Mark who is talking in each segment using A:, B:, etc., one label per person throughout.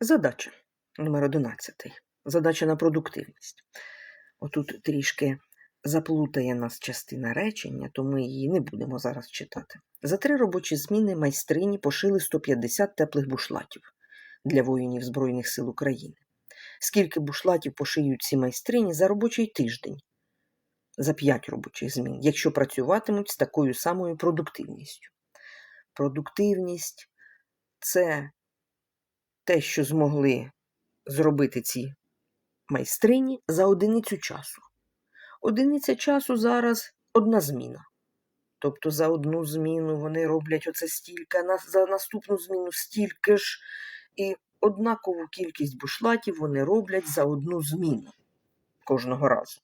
A: Задача номер 11. Задача на продуктивність. Отут трішки заплутає нас частина речення, то ми її не будемо зараз читати. За три робочі зміни майстрині пошили 150 теплих бушлатів для воїнів Збройних сил України. Скільки бушлатів пошиють ці майстрині за робочий тиждень? За 5 робочих змін, якщо працюватимуть з такою самою продуктивністю. Продуктивність це те, що змогли зробити ці майстрині за одиницю часу. Одиниця часу зараз одна зміна. Тобто за одну зміну вони роблять оце стільки, а за наступну зміну стільки ж. І однакову кількість бушлатів вони роблять за одну зміну кожного разу.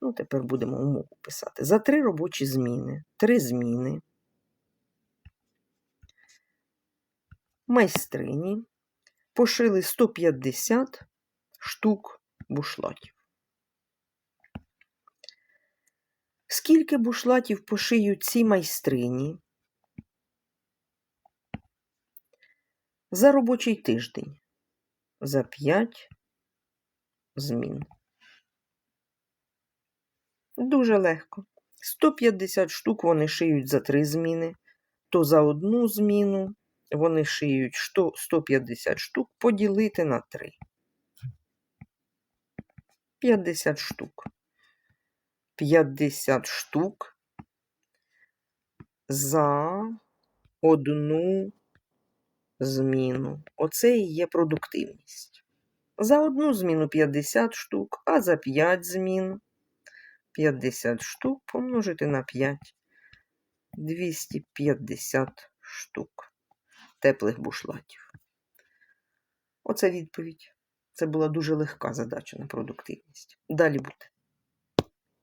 A: Ну, тепер будемо умову писати. За три робочі зміни, три зміни. Майстрині пошили 150 штук бушлатів. Скільки бушлатів пошиють ці майстрині за робочий тиждень? За 5 змін. Дуже легко. 150 штук вони шиють за 3 зміни, то за одну зміну вони шиють 150 штук поділити на 3. 50 штук. 50 штук за одну зміну. Оце і є продуктивність. За одну зміну 50 штук, а за 5 змін 50 штук помножити на 5. 250 штук теплих бушлатів. Оце відповідь. Це була дуже легка задача на продуктивність. Далі буде.